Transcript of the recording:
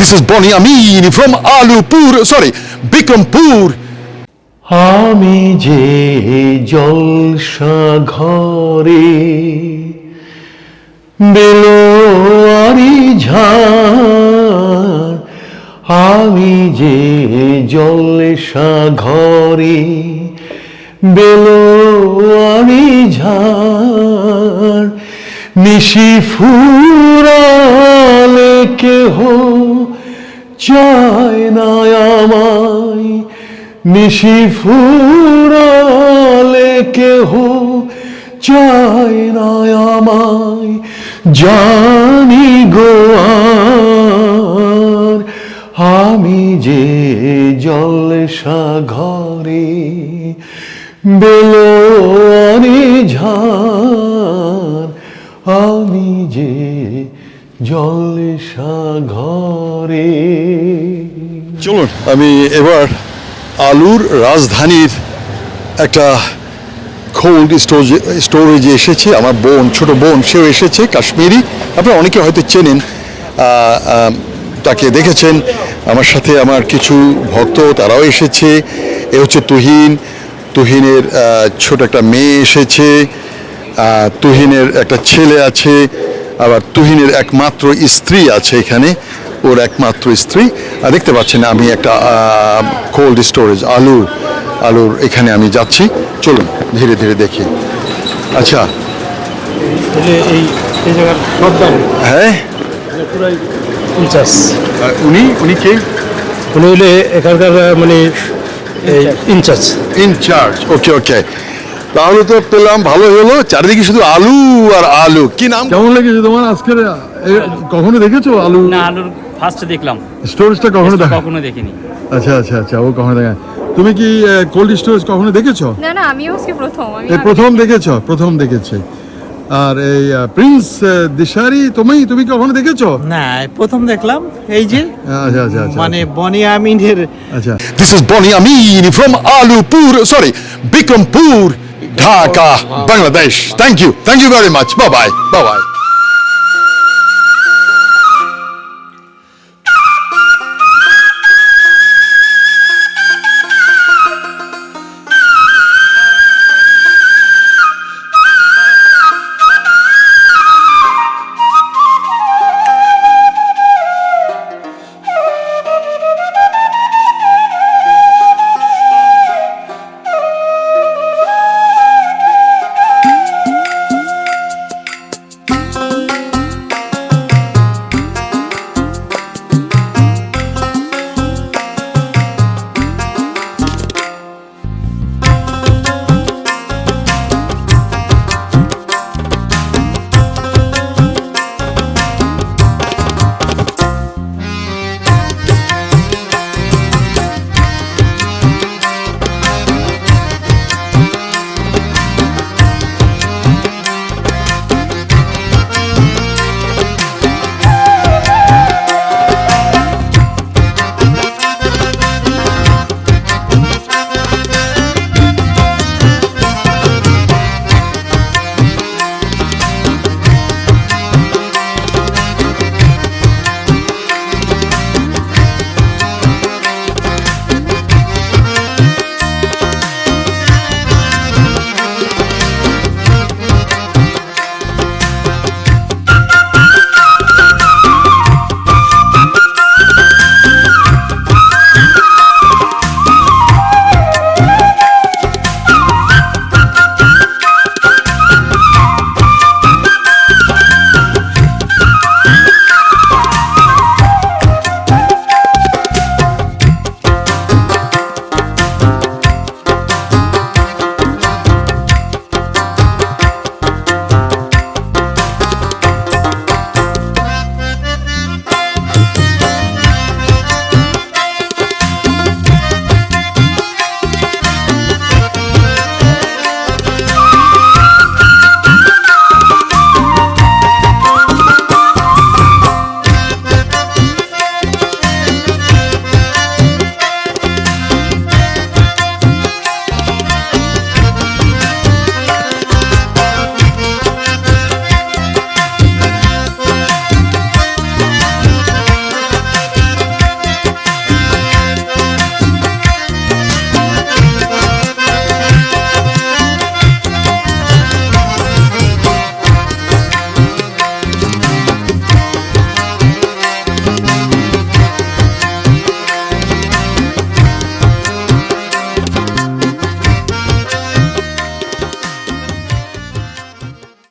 This is Bonnie Amin from Alupur, sorry, Bikrampur. আমি যে জলসা ঘরে বেলোয়ারি ঝাড় আমি যে জলসা ঘরে বেলোয়ারি ঝাড় নিশি ফুরালে কেহ চায় না আমায়। নিশি ফুরালে কেহ চায় না আমায়। জানি গো আমি যে জলসা ঘরে বেলোয়ারি ঝাড়, আমি যে জলসা ঘরে চলুন, আমি এবার আলুর রাজধানীর একটা কোল্ড স্টোরেজে স্টোরেজে এসেছে। আমার বোন, ছোট বোন, সেও এসেছে, কাশ্মীরি। আপনারা অনেকে হয়তো চেনেন তাকে দেখেছেন। আমার সাথে আমার কিছু ভক্ত, তারাও এসেছে। এ হচ্ছে তুহিন। তুহিনের ছোট একটা মেয়ে এসেছে। তুহিনের একটা ছেলে আছে। আবার তুহিনের একমাত্র স্ত্রী আছে এখানে। ওর একমাত্র স্ত্রী। আর দেখতে পাচ্ছেন আমি একটা কোল্ড স্টোরেজ আলু আলুর এখানে আমি যাচ্ছি। চলুন ধীরে ধীরে দেখি। আচ্ছা। হ্যাঁ। পুরাই উনি উনি কে? উনি হলে এখানকার মানে ইনচার্জ ইনচার্জ ওকে ওকে তাহলে তো পেলাম ভালো হলো। চারিদিকে শুধু আলু আর আলু। কি নাম? কেমন লেগেছে তোমার আজকের কখনো দেখেছ আলু? না আলুর ফার্স্ট দেখলাম। স্টোরেজটা কখনো দেখা কখনো দেখিনি। আচ্ছা আচ্ছা আচ্ছা ও কখনো দেখা তুমি কি কোল্ড স্টোরেজ কখনো দেখেছ? না না আমিও আজকে প্রথম আমি প্রথম দেখেছ প্রথম দেখেছে। আর এই প্রিন্স দিশারি তুমি তুমি কখনো দেখেছ? না প্রথম দেখলাম এই যে আচ্ছা আচ্ছা আচ্ছা মানে বনি আমিনের আচ্ছা। This is Boni Amin from Alupur sorry Bikrampur Dhaka Bangladesh thank you thank you very much bye bye bye bye